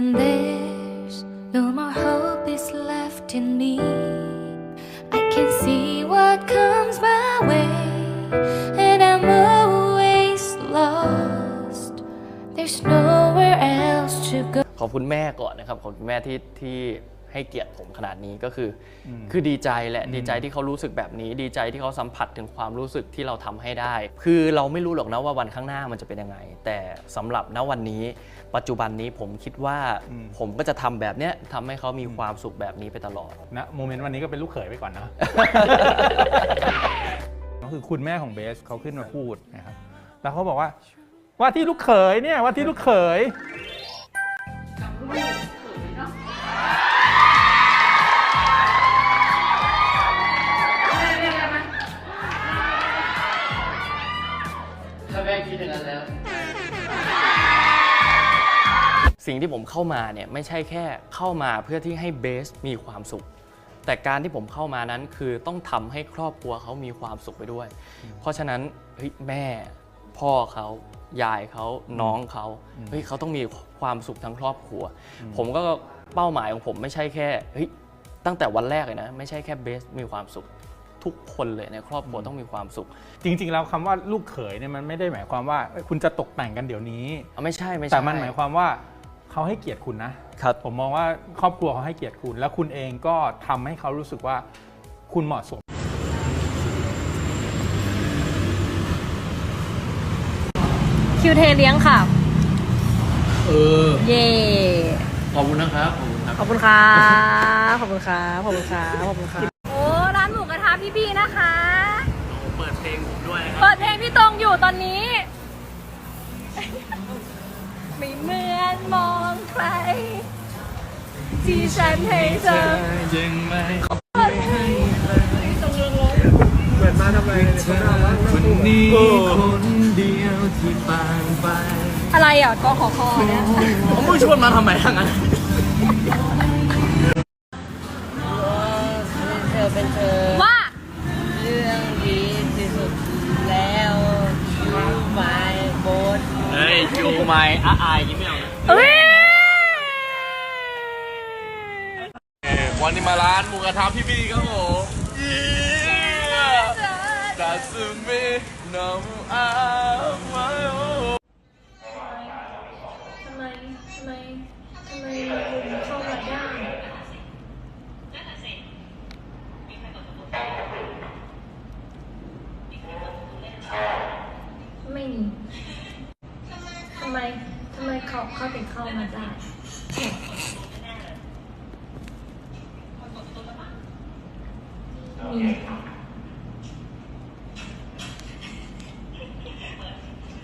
When there's no more hope is left in me, I can see what comes my way, and I'm always lost. There's nowhere else to go. ขอบคุณแม่ก่อนนะครับ ขอบคุณแม่ที่ที่ ให้เกียรติผมขนาดนี้ก็คืออคือดีใจแหละดีใจที่เขารู้สึกแบบนี้ ดีใจที่เขาสัมผัสถึงความรู้สึกที่เราทำให้ได้ คือเราไม่รู้หรอกนะว่าวันข้างหน้ามันจะเป็นยังไง แต่สำหรับณวันนี้ ปัจจุบันนี้ผมคิดว่าผมก็จะทำแบบเนี้ยทำให้เขามีความสุขแบบนี้ไปตลอดนะโมเมนต์วันนี้ก็เป็นลูกเขยไปก่อนนะก็คือคุณแม่ของเบสเขาขึ้นมาพูดนะครับแล้วเขาบอกว่าว่าที่ลูกเขยเนี่ยว่าที่ลูกเขย ถ้าแม่คิดอย่างนั้นแล้ว สิ่งที่ผมเข้ามาเนี่ยไม่ใช่แค่เข้ามาเพื่อที่ให้เบสมีความสุข แต่การที่ผมเข้ามานั้นคือต้องทำให้ครอบครัวเขามีความสุขไปด้วย เพราะฉะนั้นเฮ้ยแม่ พ่อเขายายเขาน้องเขาเฮ้ยเขาต้องมีความสุขทั้งครอบครัว ผมก็เป้าหมายของผมไม่ใช่แค่เฮ้ยตั้งแต่วันแรกเลยนะ ไม่ใช่แค่เบสมีความสุข ทุกคนเลยในครอบครัวต้องมีความสุข จริง ๆ แล้วคำว่าลูกเขยเนี่ยมันไม่ได้หมายความว่าเอ้ยคุณจะตกแต่งกันเดี๋ยวนี้อะไม่ใช่ไม่ใช่ แต่มันหมายความว่าเขาให้เกียรติคุณนะครับ ผมมองว่าครอบครัวเขาให้เกียรติคุณ แล้วคุณเองก็ทำให้เขารู้สึกว่าคุณเหมาะสม คิวเทเลี้ยงค่ะ เออ เย่ขอบคุณนะครับ ขอบคุณครับ ขอบคุณครับ ขอบคุณครับ ขอบคุณครับ ขอบคุณครับโอ้ร้า นหมูกระทะพี่บีนะคะ เปิดเพลงผมด้วยนะคเปิรับดเพลงพี่ตรงอยู่ตอนนี้ ไม่เหมือนมองใคร ที่ฉันให้เธอยังไม่คนนี้คนเดียวที่ปานไปอะไรอะกอขอคอเนี่ย ผมไม่ชวนมาทำไมทั้งนั้น ไมอาอายยิ้มไม่เอานะเอ้ยวันนี้มาร้านหมูกระทะพี่บีครับผมดาซึเมะน้ำอามาโอ ทำไม ทำไม ทำไมลุงเข้ามาได้ไม่มี ทำไม ทำไม เขาเขาถึงเข้ามาได้มี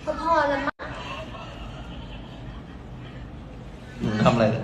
ก็พอแล้วมั้งทำอะไรเนี่ย